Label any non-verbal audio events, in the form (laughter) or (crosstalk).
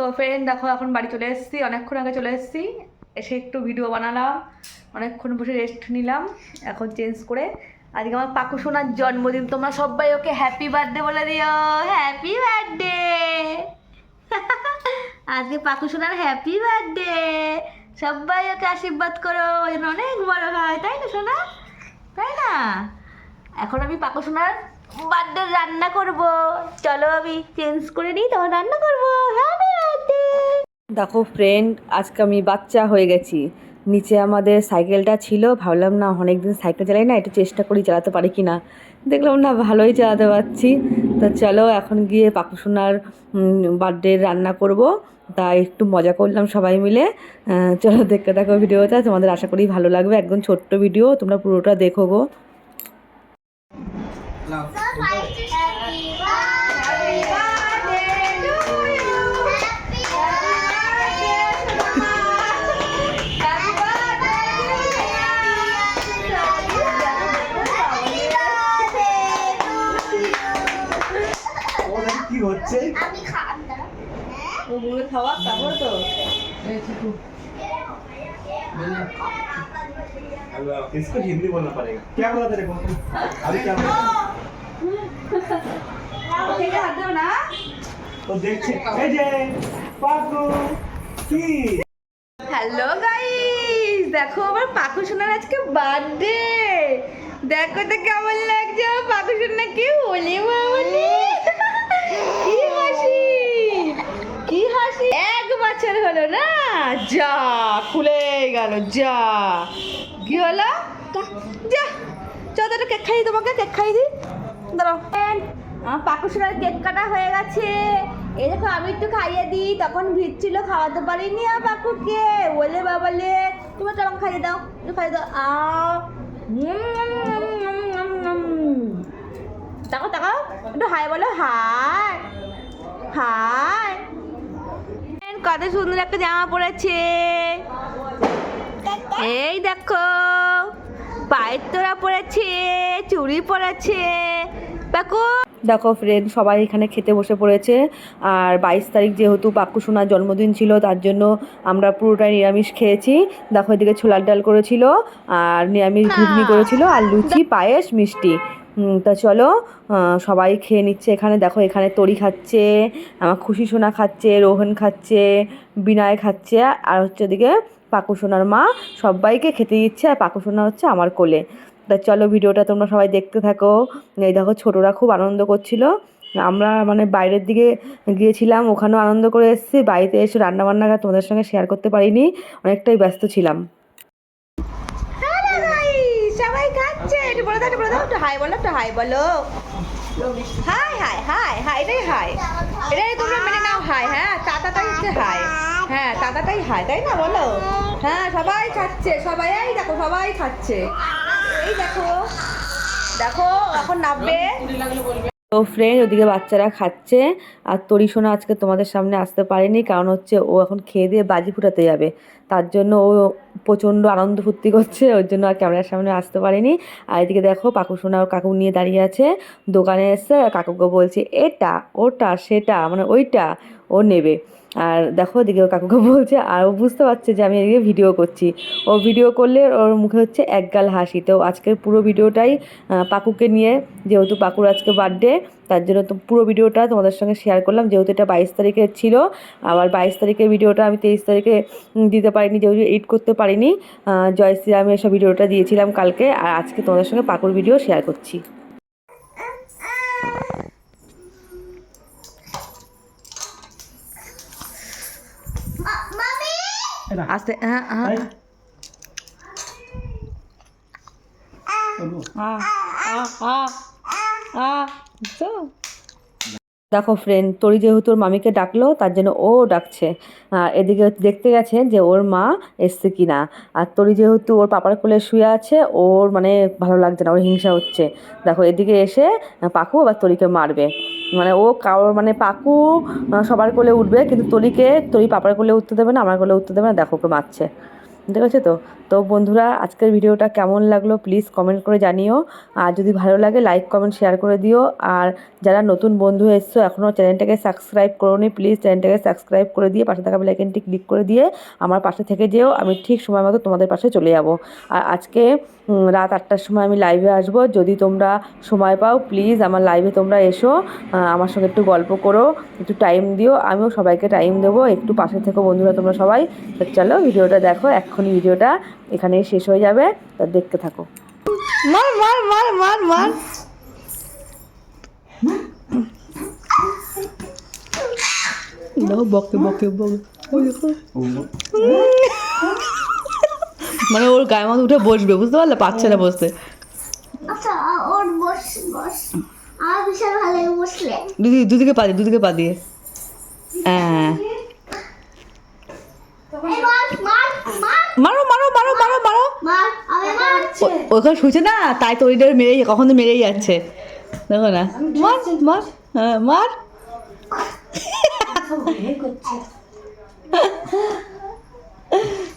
তো ফ্রেন্ড দেখো, এখন বাড়ি চলে এসেছি। অনেকক্ষণ আগে চলে এসেছি। এসে একটু ভিডিও বানালাম। অনেকক্ষণ বসে রেস্ট নিলাম। এখন চেঞ্জ করে আজকে আমার পাকু সোনার জন্মদিন। তোমরা সবাই ওকে হ্যাপি বার্থডে বলে দিও। হ্যাপি বার্থডে (laughs) আজকে পাকু সোনার হ্যাপি বার্থডে সবাই ওকে আশীর্বাদ করো। অনেক বড় হয়। তাই না, সোনা? তাই না? এখন আমি পাকু সোনার বার্থডে রান্না করব। চলো আমি চেঞ্জ করে নিই, তখন রান্না করব। বার্থডে দেখো ফ্রেন্ড আজকে আমি বাচ্চা হয়ে গেছি। নিচে আমাদের সাইকেলটা ছিল, ভাবলাম না অনেকদিন সাইকেল চালাই না, একটু চেষ্টা করি চালাতে পারি কি না দেখলাম না, ভালোই চালাতে পারছি। তো চলো এখন গিয়ে পাকুসোনার বার্থডে রান্না করব। তাই একটু মজা করলাম সবাই মিলে। চলো দেখতে থাকো ভিডিওটা। তোমাদের আশা করি ভালো লাগবে। একদম ছোট্ট ভিডিও তোমরা পুরোটা দেখো গো। কি হচ্ছে আমি খান দাঁড়া ওগুলো খাওয়া তারপর তো अब इसको हिंदी बोलना पड़ेगा क्या बोला तेरे को अभी क्या बोला হ্যালো গাইস দেখো আমার পাকু সোনার আজকে বার্থডে দেখো তো কেমন লাগছে আমার পাকু সোনা কি বলি বলি কি হাসি কি হাসি এক বছর হলো না যা খুলে গেল যা কি হলো যা চল কেক খাই তোমাকে কেক খাই দি দাঁড়াও। আমার পাকু সোনার কেক কাটা হয়ে গেছে। এই দেখো, আমি একটু খাইয়ে দিই। তখন ভিড় ছিল খাওয়াতে পারিনি আর পাকুকে। বলে বাবালে তুমি একটু আমাকে খাইয়ে দাও, একটু খাইয়ে দাও। আ তাকো তাকো একটু হাই বলো, হাই হাই। কত সুন্দর একটা জামা পরেছে এই দেখো, পায়ের তোরা পরেছে চুড়ি পরেছে পাকু দেখো ফ্রেন্ড সবাই এখানে খেতে বসে পড়েছে। আর বাইশ তারিখ যেহেতু পাক্কু সোনার জন্মদিন ছিল তার জন্য আমরা পুরোটাই নিরামিষ খেয়েছি। দেখো এদিকে ছোলার ডাল করেছিল আর নিরামিষ ঘুগনি করেছিল আর লুচি পায়েস মিষ্টি। তা চলো সবাই খেয়ে নিচ্ছে এখানে। দেখো এখানে তরি খাচ্ছে আমার খুশি সোনা খাচ্ছে রোহন খাচ্ছে বিনয় খাচ্ছে আর হচ্ছে ওদিকে পাকু সোনার মা সবাইকে খেতে দিচ্ছে আর পাকু সোনা হচ্ছে আমার কোলে। তা চলো ভিডিওটা তোমরা সবাই দেখতে থাকো। এই দেখো ছোটরা খুব আনন্দ করছিল। আমরা মানে বাইরের দিকে গিয়েছিলাম, ওখানেও আনন্দ করে এসেছি। বাড়িতে এসে রান্না বান্না তোমাদের সঙ্গে শেয়ার করতে পারিনি, অনেকটাই ব্যস্ত ছিলাম। হাই হাই বলো এটাই নাও হ্যাঁ তাতাটাই হচ্ছে হ্যাঁ তাই না বলো? হ্যাঁ সবাই খাচ্ছে, সবাই দেখো, সবাই খাচ্ছে। দেখো। দেখো, এখন তো ফ্রেন্ড ওদিকে বাচ্চারা খাচ্ছে। আর তরি সোনা আজকে তোমাদের সামনে আসতে পারেনি, কারণ হচ্ছে ও এখন খেয়ে দিয়ে বাজি ফুটাতে যাবে। তার জন্য ও প্রচণ্ড আনন্দ ফুর্তি করছে, ওর জন্য আর ক্যামেরার সামনে আসতে পারেনি। আর এদিকে দেখো, পাকু সোনা ওর কাকু নিয়ে দাঁড়িয়ে আছে। দোকানে এসে কাকুকে বলছে, এটা, ওটা, সেটা মানে ওইটা ও নেবে। আর দেখো এদিকে কাকুকে বলছে আর ও বুঝতে পারছে যে আমি এদিকে ভিডিও করছি। ও ভিডিও করলে ওর মুখে হচ্ছে একগাল হাসি। তো আজকের পুরো ভিডিওটাই পাকুকে নিয়ে যেহেতু পাকুর আজকে বার্থডে তার জন্য তো পুরো ভিডিওটা তোমাদের সঙ্গে শেয়ার করলাম। যেহেতু এটা বাইশ তারিখে ছিল আবার বাইশ তারিখের ভিডিওটা আমি তেইশ তারিখে দিতে পারিনি যেহেতু এডিট করতে পারিনি আহ, জয় শ্রীরামে এসব ভিডিওটা দিয়েছিলাম কালকে। আর আজকে তোমাদের সঙ্গে পাকুর ভিডিও শেয়ার করছি। আস্তে হ্যাঁ হ্যাঁ দেখো ফ্রেন্ড তোরি যেহেতু ওর মামিকে ডাকলো তার জন্য ও ডাকছে। আর এদিকে দেখতে গেছে যে ওর মা এসছে কি না আর তোরি যেহেতু ওর পাপার কোলে শুয়ে আছে ওর মানে ভালো লাগছে না ওর হিংসা হচ্ছে। দেখো এদিকে এসে পাকু আবার তরিকে মারবে। মানে ও কারোর মানে পাকু সবার কোলে উঠবে, কিন্তু তলিকে তরি পাপার কোলে উঠতে দেবে না, আমার কোলে উঠতে দেবে না, দেখো ওকে মারছে। ঠিক আছে তো? তো বন্ধুরা, আজকের ভিডিওটা কেমন লাগল প্লিজ কমেন্ট করে জানিও। আর যদি ভালো লাগে লাইক কমেন্ট শেয়ার করে দিও। আর যারা নতুন বন্ধু এসছো এখনও চ্যানেলটাকে সাবস্ক্রাইব করো নি প্লিজ চ্যানেলটাকে সাবস্ক্রাইব করে দিয়ে পাশে থাকা বেলাইকনটি ক্লিক করে দিয়ে আমার পাশে থেকে যেও। আমি ঠিক সময় মতো তোমাদের পাশে চলে যাব। আর আজকে রাত আটটার সময় আমি লাইভে আসব। যদি তোমরা সময় পাও প্লিজ আমার লাইভে তোমরা এসো। আমার সঙ্গে একটু গল্প করো, একটু টাইম দিও। আমিও সবাইকে টাইম দেবো। একটু পাশে থেকো বন্ধুরা তোমরা সবাই। চলো, ভিডিওটা দেখো। এক্ষুনি ভিডিওটা এখানেই শেষ হয়ে যাবে তা দেখতে থাকো। মার মার মার মার মার। বকে বকে বকে। মানে ওর গায়ে মতো উঠে বসবে বুঝতে পারলে? পাচ্ছে না বসতে। আচ্ছা ওর বস বস। আমার বিশাল ভালো বসলে। দুদিকে দুদিকে পা দিয়ে দুদিকে পা দিয়ে। হ্যাঁ। ওখানে শুয়েছে না? তাই তরিটা মেরেই কখন তো মেরেই যাচ্ছে। দেখো না। মার মার হ্যাঁ মার। করছে। (laughs)